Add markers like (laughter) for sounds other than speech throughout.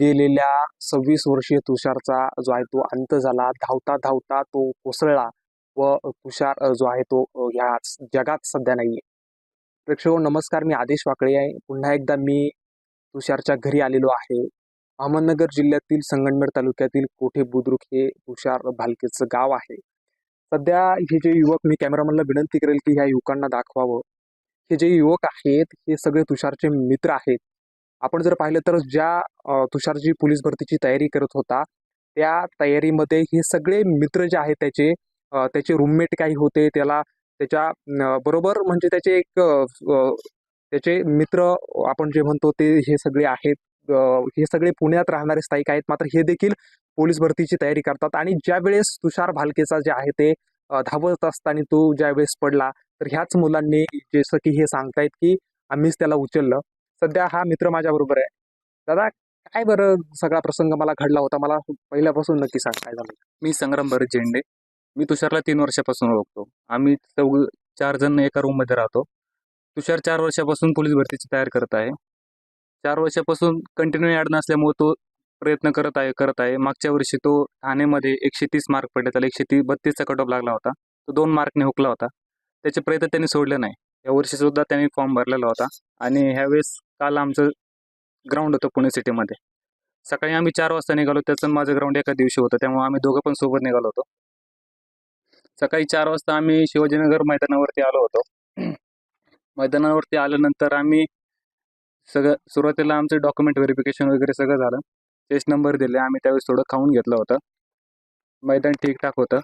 गेलेल्या सव्वीस वर्षीय तुषारचा जो आहे तो अंत झाला. धावता धावता तो कोसळला व तुषार जो आहे तो ह्या जगात सध्या नाहीये. प्रेक्षक नमस्कार. मी आदेश वाकळे आहे. पुन्हा एकदा मी तुषारच्या घरी आलेलो आहे. अहमदनगर जिल्ह्यातील संगमनेर तालुक्यातील कोठे बुद्रुक हे तुषार भालकेचं गाव आहे. सध्या हे जे युवक मी कॅमेरामॅनला विनंती करेल की ह्या युवकांना दाखवावं. हे जे युवक आहेत हे सगळे तुषारचे मित्र आहेत. आपण जर पाहिलं तर ज्या तुषारजी पोलीस भरतीची तयारी करत होता त्या तयारीमध्ये हे सगळे मित्र जे आहेत त्याचे त्याचे रूममेट काही होते त्याला त्याच्या बरोबर म्हणजे त्याचे एक त्याचे मित्र आपण जे म्हणतो ते हे सगळे आहेत हे सगळे पुण्यात राहणारे स्थायिक आहेत मात्र हे देखील पोलीस भरतीची तयारी करतात आणि ज्या वेळेस तुषार भालकेचा जे आहे ते धावत असताना तो ज्या वेळेस पडला तर ह्याच मुलांनी जसं की हे सांगतायत की आम्हीच त्याला उचललं. सध्या हा मित्र माझ्या बरोबर आहे. दादा काय बरं सगळा प्रसंग मला घडला होता? मला पहिल्यापासून नक्की सांग काय झालं? मी संग्राम भरत झेंडे मी तुषारला तीन वर्षापासून ओळखतो. आम्ही चौघ चार जण एका रूममध्ये राहतो. तुषार चार वर्षापासून पोलीस भरतीची तयार करत आहे. चार वर्षापासून कंटिन्यू ॲड नसल्यामुळे तो प्रयत्न करत आहे करत आहे. मागच्या वर्षी तो ठाण्यामध्ये एकशे तीस मार्क पडले त्याला एकशे तीस बत्तीसचा कट ऑफ लागला होता. तो दोन मार्कने हुकला होता. त्याचे प्रयत्न त्यांनी सोडले नाही. या वर्षी सुद्धा त्यांनी फॉर्म भरलेला होता. आणि ह्यावेळेस काल आमचं ग्राउंड होतं पुणे सिटीमध्ये सकाळी आम्ही चार वाजता निघालो त्याचं माझं ग्राउंड एका दिवशी होतं त्यामुळे आम्ही दोघं पण सोबत निघालो होतो. सकाळी चार वाजता आम्ही शिवाजीनगर मैदानावरती आलो होतो. मैदानावरती आल्यानंतर आम्ही सगळं सुरुवातीला आमचं डॉक्युमेंट व्हेरिफिकेशन वगैरे सगळं झालं. टेस्ट नंबर दिले आम्ही त्यावेळेस थोडं खाऊन घेतलं होतं. मैदान ठीकठाक होतं.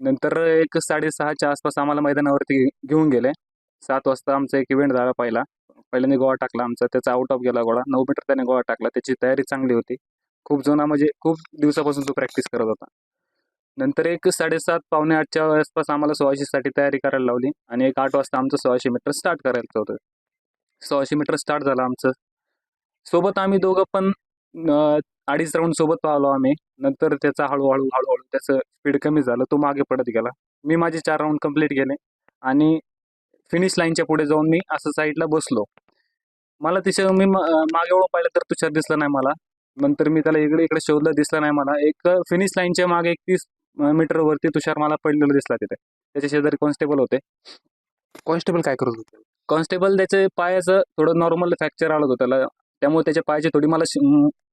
नंतर एक साडेसहाच्या आसपास आम्हाला मैदानावरती घेऊन गेले. सात वाजता आमचा एक इव्हेंट झाला पहिला. पहिल्यांदा गोळा टाकला आमचा त्याचा आउट ऑफ गेला गोळा. नऊ मीटर त्याने गोळा टाकला. त्याची तयारी चांगली होती. खूप जुना म्हणजे खूप दिवसापासून तो प्रॅक्टिस करत होता. नंतर एक साडेसात पावणे आठच्या आसपास आम्हाला सोळाशेसाठी तयारी करायला लावली आणि एक आठ वाजता आमचं सोळाशे मीटर स्टार्ट करायचं होतं सोळाशे मीटर स्टार्ट झालं आमचं. सोबत आम्ही दोघं पण अडीच राऊंड सोबत पाहलो आम्ही. नंतर त्याचा हळूहळू हळूहळू त्याचं स्पीड कमी झालं. तो मागे पडत गेला. मी माझे चार राऊंड कंप्लीट केले आणि फिनिश लाईनच्या पुढे जाऊन मी असं साईडला बसलो. मला तिच्या मी मागे वळून पाहिलं तर तुषार दिसला नाही मला. नंतर मी त्याला इकडे इकडे शोधलं दिसला नाही मला. एक फिनिश लाईनच्या मागे एक तीस मीटरवरती तुषार मला पडलेला दिसला तिथे. त्याच्या शेजारी कॉन्स्टेबल होते. कॉन्स्टेबल काय करत होते? कॉन्स्टेबल त्याचे पायाचं थोडं नॉर्मल फ्रॅक्चर आलं होतं त्याला. त्यामुळे त्याच्या पायाची थोडी मला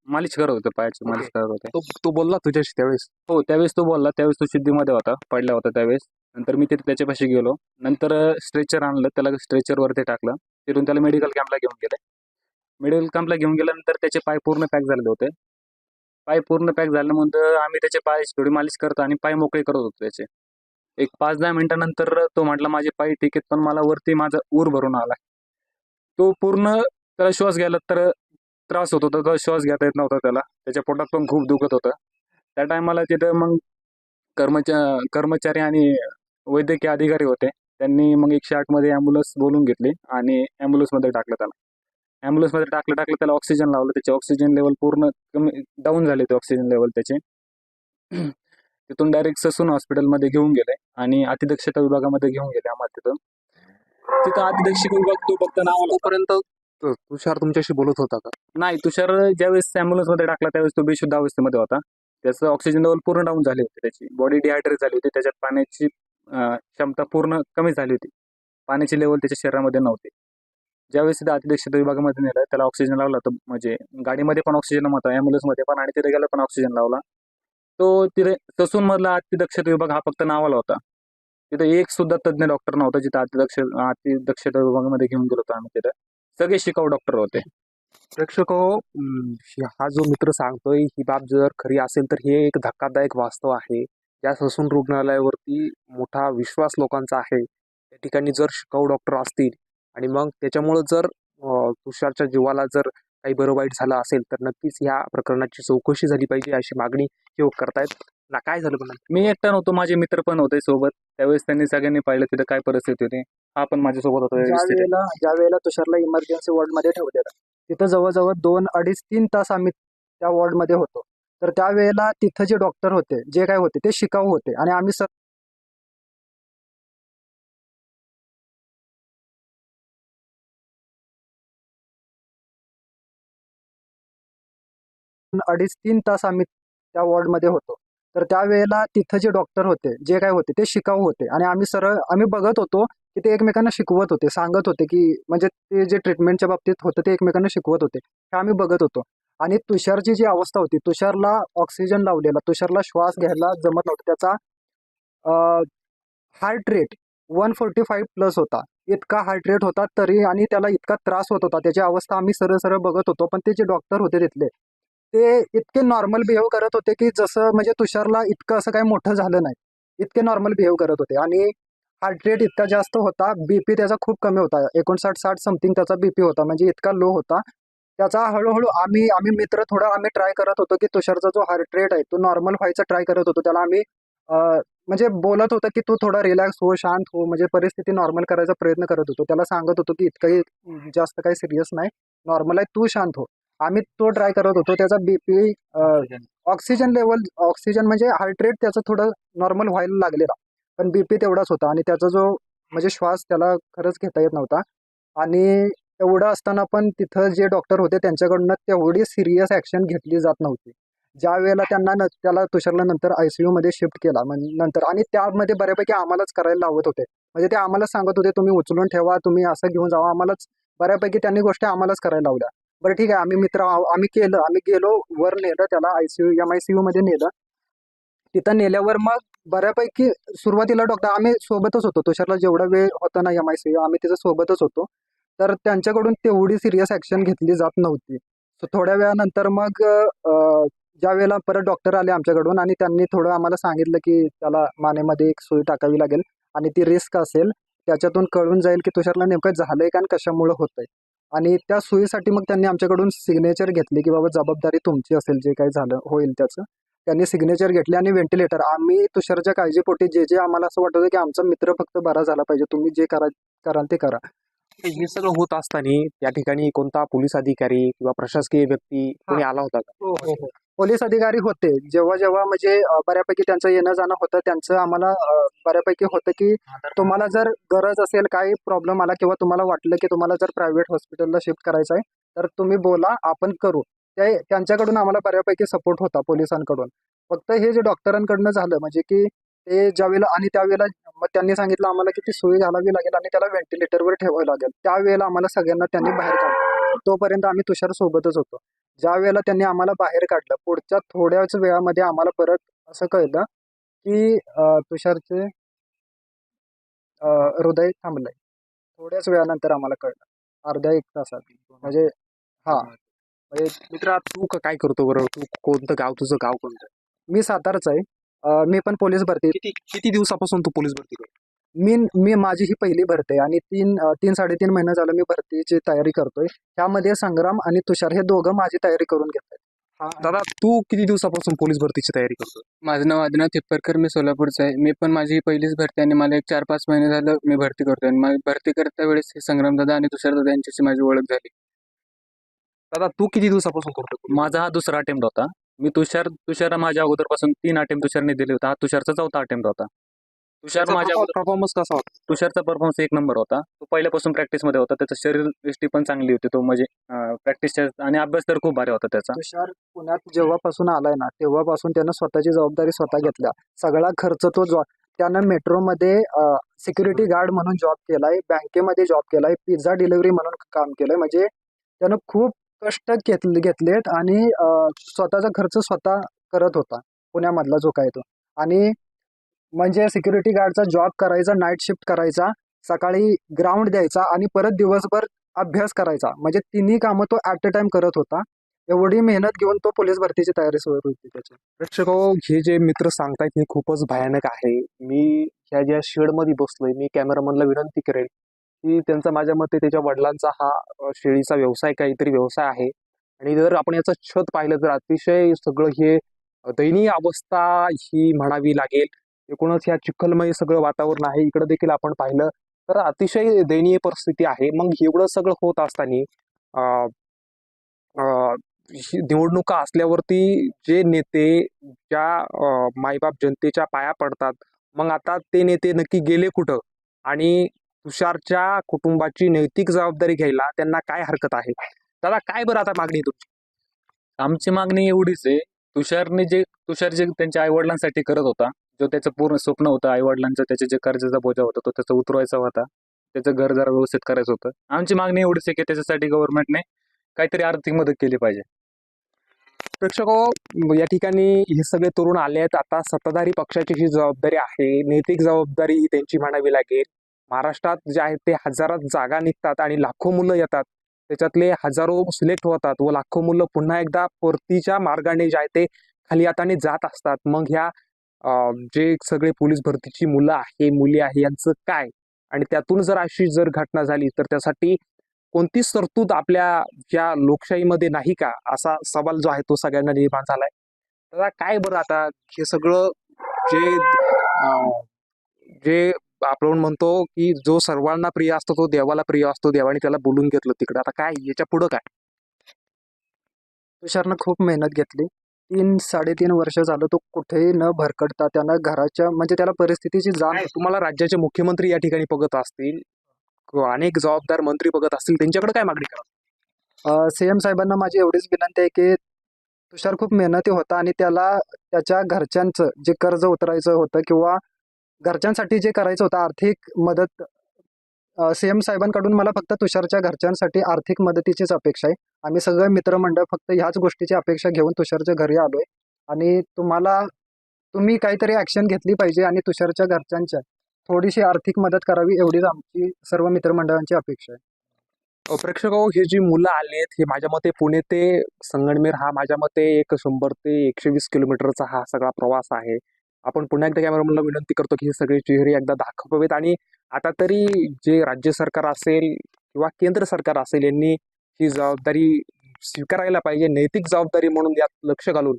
मालिश करत होते पायाची मालिश करत होते. तो तो बोलला तुझ्याशी त्यावेळेस? हो त्यावेळेस तो बोलला. त्यावेळेस तो शुद्धीमध्ये होता पडला होता त्यावेळेस. नंतर मी तिथे त्याच्यापाशी गेलो. नंतर स्ट्रेचर आणलं. त्याला स्ट्रेचरवरती टाकलं. तिथून त्याला मेडिकल कॅम्पला घेऊन गेले. मेडिकल कॅम्पला घेऊन गेल्यानंतर त्याचे पाय पूर्ण पॅक झालेले होते. पाय पूर्ण पॅक झाल्यानंतर आम्ही त्याचे पाय थोडी मालिश करतो आणि पाय मोकळे करत होतो त्याचे. एक पाच दहा मिनिटानंतर तो म्हटला माझे पाय ठीक आहेत पण मला वरती माझा ऊर भरून आला तो पूर्ण त्याला श्वास घ्यायला तर त्रास होत होता तो श्वास घेता येत नव्हता त्याला. त्याच्या पोटात पण खूप दुखत होतं. त्या टायमाला तिथं मग कर्मचा कर्मचारी आणि वैद्यकीय अधिकारी होते त्यांनी मग एकशे आठमध्ये ॲम्ब्युलन्स बोलून घेतली आणि ॲम्ब्युलन्समध्ये टाकलं त्याला. ॲम्ब्युलन्समध्ये टाकलं टाकलं त्याला ऑक्सिजन लावलं. त्याचे ऑक्सिजन लेवल पूर्ण कमी डाऊन झाले ते ऑक्सिजन लेवल त्याचे. (clears throat) तिथून डायरेक्ट ससून हॉस्पिटलमध्ये घेऊन गेले आणि अतिदक्षता विभागामध्ये घेऊन गेले आम्हाला तिथं तिथं अतिदक्षता विभाग तो फक्त नावापर्यंत तुषार तुमच्याशी बोलत होता का? नाही तुषार ज्यावेळेस ॲम्ब्युलन्समध्ये टाकला त्यावेळेस तो बेशुद्ध अवस्थेमध्ये होता. त्याचं ऑक्सिजन लेवल पूर्ण डाऊन झाली होती त्याची. बॉडी डिहायड्रेट झाली होती. त्याच्यात पाण्याची क्षमता पूर्ण कमी झाली होती. पाण्याची लेवल त्याच्या शरीरामध्ये नव्हते. ज्यावेळेस तिथे अतिदक्षता विभागामध्ये नेलं त्याला ऑक्सिजन लावला तर म्हणजे गाडीमध्ये पण ऑक्सिजन होता ॲम्ब्युलन्समध्ये पण आणि तिथे गेला पण ऑक्सिजन लावला. तो तिथे ससूनमधला अतिदक्षता विभाग हा फक्त नावाला होता. तिथे एक सुद्धा तज्ज्ञ डॉक्टर नव्हता जिथे अतिदक्ष अतिदक्षता विभागामध्ये घेऊन गेलो होतो आम्ही तिथे. सगळे शिकाऊ डॉक्टर होते. प्रेक्षक हो, जो मित्र सांगतोय ही बाब जर खरी असेल तर हे एक धक्कादायक वास्तव आहे. या ससून रुग्णालयावरती मोठा विश्वास लोकांचा आहे. त्या ठिकाणी जर शिकाऊ डॉक्टर असतील आणि मग त्याच्यामुळं जर तुषारच्या जीवाला जर काही बरं वाईट झालं असेल तर नक्कीच ह्या प्रकरणाची चौकशी झाली पाहिजे अशी मागणी हे करतायत. ना काय झालं पण मी एकटा नव्हतो माझे मित्र पण होते सोबत. त्यावेळेस त्यांनी सगळ्यांनी पाहिलं तिथं काय परिस्थिती होती. हा पण माझ्यासोबत होता ज्या व्यवस्थित वेळेला ज्या वेळेला तुषारला इमर्जन्सी वॉर्डमध्ये ठेवलेलं. तिथं जवळजवळ दोन अडीच तीन तास आम्ही त्या वॉर्डमध्ये होतो. तर त्यावेळेला तिथं जे डॉक्टर होते जे काय होते ते शिकाऊ होते. आणि आम्ही सर अडीच तीन तास आम्ही त्या वॉर्डमध्ये होतो. तर त्यावेळेला तिथं जे डॉक्टर होते जे काय होते ते शिकाऊ होते. आणि आम्ही सरळ आम्ही बघत होतो की ते एकमेकांना शिकवत होते सांगत होते की म्हणजे ते जे ट्रीटमेंटच्या बाबतीत होतं ते एकमेकांना शिकवत होते. हे आम्ही बघत होतो. आणि तुषारची जी अवस्था होती तुषारला ऑक्सिजन लावलेला तुषारला श्वास घ्यायला जमत नव्हता. त्याचा heart rate one forty five plus होता. इतका हार्ट रेट होता तरी आणि त्याला इतका त्रास होत होता. त्याची अवस्था आम्ही सरळ सरळ बघत होतो. पण ते जे डॉक्टर होते तिथले ते इतके नॉर्मल बिहेव करत होते की जसं म्हणजे तुषारला इतकं असं काही मोठं झालं नाही. इतके नॉर्मल बिहेव करत होते. आणि हार्ट रेट इतका जास्त होता बीपी त्याचा खूप कमी होता. एकोणसाठ साठ समथिंग त्याचा बीपी होता म्हणजे इतका लो होता. त्याचा हळूहळू आम्ही आम्ही मित्र थोडा आम्ही ट्राय करत होतो की तुषारचा जो हार्ट रेट आहे तो नॉर्मल व्हायचा ट्राय करत होतो. त्याला आम्ही म्हणजे बोलत होतं की तू थोडा रिलॅक्स हो शांत हो म्हणजे परिस्थिती नॉर्मल करायचा प्रयत्न करत होतो. त्याला सांगत होतो की इतकंही जास्त काही सिरियस नाही. नॉर्मल आहे तू शांत हो. आम्ही तो ट्राय करत होतो. त्याचा बीपी ऑक्सिजन लेवल ऑक्सिजन म्हणजे हार्ट रेट त्याचं थोडं नॉर्मल व्हायला लागलेला. पण बीपी तेवढाच होता आणि त्याचा जो म्हणजे श्वास त्याला खरंच घेता येत नव्हता. आणि एवढं असताना पण तिथं जे डॉक्टर होते त्यांच्याकडनं तेवढी सिरियस ॲक्शन घेतली जात नव्हती. ज्या वेळेला त्यांना न त्याला तुषारला नंतर आय सी यूमध्ये शिफ्ट केला नंतर आणि त्यामध्ये बऱ्यापैकी आम्हालाच करायला लावत होते. म्हणजे ते आम्हालाच सांगत होते तुम्ही उचलून ठेवा तुम्ही असं घेऊन जावा. आम्हालाच बऱ्यापैकी त्यांनी गोष्टी आम्हालाच करायला लावल्या. बरं ठीक आहे आम्ही मित्र आहो- आम्ही केलं आम्ही गेलो वर नेलं त्याला I C U M I C यूमध्ये नेलं. तिथं नेल्यावर मग बऱ्यापैकी सुरुवातीला डॉक्टर आम्ही सोबतच होतो. तुषारला जेवढा वेळ होता ना एम आय सी आम्ही तिथं सोबतच होतो. तर त्यांच्याकडून तेवढी सिरियस ॲक्शन घेतली जात नव्हती. सो थोड्या वेळानंतर मग ज्या वेळेला परत डॉक्टर आले आमच्याकडून आणि त्यांनी थोडं आम्हाला सांगितलं की त्याला मानेमध्ये एक सुई टाकावी लागेल आणि ती रिस्क असेल त्याच्यातून कळून जाईल की तुषारला नेमकं झालंय का आणि कशामुळं होतंय. आणि त्या सुईसाठी मग त्यांनी आमच्याकडून सिग्नेचर घेतली की बाबा जबाबदारी तुमची असेल जे काही झालं होईल त्याचं. त्यांनी सिग्नेचर घेतले आणि व्हेंटिलेटर आम्ही तुषारच्या काळजीपोटी जे जे आम्हाला असं वाटत होतं की आमचा मित्र फक्त बरा झाला पाहिजे तुम्ही जे करा कराल ते करा. हे सगळं होत असताना त्या ठिकाणी कोणता पोलीस अधिकारी किंवा प्रशासकीय व्यक्ती कोणी आला होता का? पोलीस अधिकारी होते. जेव्हा जेव्हा म्हणजे बऱ्यापैकी त्यांचं येणं जाणं होतं त्यांचं आम्हाला बऱ्यापैकी होतं की तुम्हाला जर गरज असेल काही प्रॉब्लेम आला किंवा तुम्हाला वाटलं की तुम्हाला जर प्रायव्हेट हॉस्पिटलला शिफ्ट करायचं आहे तर तुम्ही बोला आपण करू. ते त्यांच्याकडून आम्हाला बऱ्यापैकी सपोर्ट होता पोलिसांकडून. फक्त हे जे डॉक्टरांकडनं झालं म्हणजे की ते ज्यावेळेला आणि त्यावेळेला मग त्यांनी सांगितलं आम्हाला की ती सोय घालावी लागेल आणि त्याला व्हेंटिलेटरवर ठेवावं लागेल. त्यावेळेला आम्हाला सगळ्यांना त्यांनी बाहेर काढलं. तोपर्यंत आम्ही तुषार सोबतच होतो. ज्या वेळेला त्यांनी आम्हाला बाहेर काढलं पुढच्या थोड्याच वेळामध्ये आम्हाला परत असं कळलं की तुषारचे हृदय थांबलंय. थोड्याच वेळानंतर आम्हाला कळलं. अर्ध्या एक तासात. म्हणजे हा. म्हणजे मित्रा तू काय करतो बरं? तू कोणतं गाव तुझं गाव कोणतं? मी सातारच आहे. मी पण पोलीस भरती. किती किती दिवसापासून तू पोलीस भरती करतो मी मी माझी ही पहिली भरती आहे आणि तीन तीन साडेतीन महिने झालं मी भरतीची तयारी करतोय. त्यामध्ये संग्राम आणि तुषार हे दोघं माझी तयारी करून घेत आहेत दादा तू किती दिवसापासून पोलीस भरतीची तयारी करतो माझं नाव आदिनाथ थिप्परकर मी सोलापूरचं आहे. मी पण माझी पहिलीच भरती आणि मला एक चार पाच महिने झालं मी भरती करतोय. आणि भरती करता वेळेस हे संग्रामदादा आणि तुषार दादा यांच्याशी माझी ओळख झाली. दादा तू किती दिवसापासून करतो? माझा हा दुसरा अटेम्प्ट होता. मी तुषार तुषार माझ्या अगोदरपासून तीन अटेम्प्ट तुषारने दिले होता. हा तुषारचा चौथा अटेम्प्ट होता. तुषार माझ्या परफॉर्मन्स कसा होता? तुषारचा परफॉर्मन्स एक नंबर होता. तो पहिल्यापासून प्रॅक्टिसमध्ये होता. त्याचं शरीर दृष्टी पण चांगली होती. तो म्हणजे प्रॅक्टिसच्या आणि अभ्यास तर खूप भारी होता त्याचा. तुषार पुण्यात जेव्हापासून आलाय ना तेव्हापासून त्यानं स्वतःची जबाबदारी स्वतः घेतल्या. सगळा खर्च तो त्यानं मेट्रोमध्ये सिक्युरिटी गार्ड म्हणून जॉब केलाय बँकेमध्ये जॉब केलाय पिझ्झा डिलिव्हरी म्हणून काम केलंय. म्हणजे त्यानं खूप कष्ट घेतले घेतलेत आणि स्वतःचा खर्च स्वतः करत होता पुण्यामधला जो काय तो. आणि म्हणजे सिक्युरिटी गार्डचा जॉब करायचा नाईट शिफ्ट करायचा सकाळी ग्राउंड द्यायचा आणि परत दिवसभर अभ्यास करायचा. म्हणजे तिन्ही कामं तो ॲट अ टाइम करत होता. एवढी मेहनत घेऊन तो पोलीस भरतीची तयारी सुरू होती त्याची. प्रेक्षक हो, हे जे मित्र सांगतायत हे खूपच भयानक आहे. मी ह्या ज्या शेडमध्ये बसलोय मी कॅमेरामनला विनंती करेल की त्यांचा माझ्या मते त्याच्या वडिलांचा हा शेळीचा व्यवसाय काहीतरी व्यवसाय आहे. आणि जर आपण याचं छत पाहिलं तर अतिशय सगळं हे दयनीय अवस्था ही म्हणावी लागेल. एकूणच ह्या चिखलमय सगळं वातावरण आहे. इकडं देखील आपण पाहिलं तर अतिशय दयनीय परिस्थिती आहे. मग एवढं सगळं होत असताना ही निवडणुका असल्यावरती जे नेते ज्या मायबाप जनतेच्या पाया पडतात मग आता ते नेते नक्की गेले कुठं? आणि तुषारच्या कुटुंबाची नैतिक जबाबदारी घ्यायला त्यांना काय हरकत आहे? दादा काय बरं आता मागणी तुमची? आमची मागणी एवढीच आहे. तुषारने जे तुषार जे त्यांच्या आईवडिलांसाठी करत होता जो त्याचं पूर्ण स्वप्न होतं आईवडिलांचं त्याचे जे कर्जाचा बोजा होता तो त्याचा उतरवायचा होता. त्याचं घर जरा व्यवस्थित करायचं होतं. आमची मागणी एवढीच आहे की त्याच्यासाठी गव्हर्नमेंटने काहीतरी आर्थिक मदत केली पाहिजे. प्रेक्षक या ठिकाणी हे सगळे तरुण आले आहेत आता सत्ताधारी पक्षाची ही जबाबदारी आहे नैतिक जबाबदारी ही त्यांची म्हणावी लागेल. महाराष्ट्रात जे आहेत ते हजारात जागा निघतात आणि लाखो मुलं येतात. त्याच्यातले हजारो सिलेक्ट होतात व लाखो मुलं पुन्हा एकदा परतीच्या मार्गाने जे आहे ते खाली हाताने जात असतात. मग ह्या जे सगळे पोलीस भरतीची मुलं आहे मुली आहे यांचं काय? आणि त्यातून जर अशी जर घटना झाली तर त्यासाठी कोणतीच तरतूद आपल्या या लोकशाहीमध्ये नाही का? असा सवाल जो आहे तो सगळ्यांना निर्माण झालाय. तर काय बरं आता हे सगळं जे जे आपण म्हणतो की जो सर्वांना प्रिय असतो तो देवाला प्रिय असतो देवाने त्याला बोलून घेतलं तिकडे. आता काय याच्या पुढं काय? तुषारनं खूप मेहनत घेतली. तीन साडेतीन वर्ष झालं तो कुठेही न भरकडता त्यानं घराच्या म्हणजे त्याला परिस्थितीची जाण तुम्हाला राज्याचे मुख्यमंत्री या ठिकाणी बघत असतील किंवा अनेक जबाबदार मंत्री बघत असतील त्यांच्याकडे काय मागणी करा सी एम साहेबांना माझी एवढीच विनंती आहे की तुषार खूप मेहनती होता आणि त्याला त्याच्या घरच्यांचं जे कर्ज उतरायचं होतं किंवा घरच्यांसाठी जे करायचं होतं आर्थिक मदत सी एम साहेबांकडून मला फक्त तुषारच्या घरच्यांसाठी आर्थिक मदतीचीच अपेक्षा आहे. आम्ही सगळं मित्रमंडळ फक्त ह्याच गोष्टीची अपेक्षा घेऊन तुषारच्या घरी आलोय. आणि तुम्हाला तुम्ही काहीतरी ॲक्शन घेतली पाहिजे आणि तुषारच्या घरच्यांच्या थोडीशी आर्थिक मदत करावी एवढीच आमची सर्व मित्रमंडळांची अपेक्षा आहे. प्रेक्षक हो, हे जी मुलं आलेत हे माझ्या मते पुणे ते संगमनेर हा माझ्या मते एक शंभर ते एकशे वीस किलोमीटरचा हा सगळा प्रवास आहे. आपण पुन्हा एकदा कॅमेरामनला विनंती करतो की ही सगळे चेहरी एकदा दाखवावेत. आणि आता तरी जे राज्य सरकार असेल किंवा केंद्र सरकार असेल यांनी ही जबाबदारी स्वीकारायला पाहिजे नैतिक जबाबदारी म्हणून यात लक्ष घालून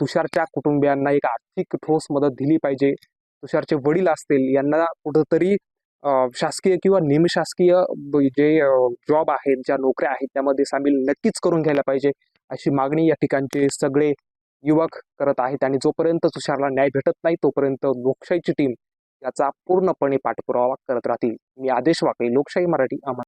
तुषारच्या कुटुंबियांना एक आर्थिक ठोस मदत दिली पाहिजे. तुषारचे वडील असतील यांना कुठंतरी शासकीय किंवा निमशासकीय जे जॉब आहेत ज्या नोकऱ्या आहेत त्यामध्ये सामील नक्कीच करून घ्यायला पाहिजे. अशी मागणी या ठिकाणचे सगळे युवक करत आहेत आणि जोपर्यंत तुषारला न्याय भेटत नाही तोपर्यंत लोकशाहीची टीम याचा पूर्णपणे पाठपुरावा करत राहतील. मी आदेश वाकळे लोकशाही मराठी आम्हाला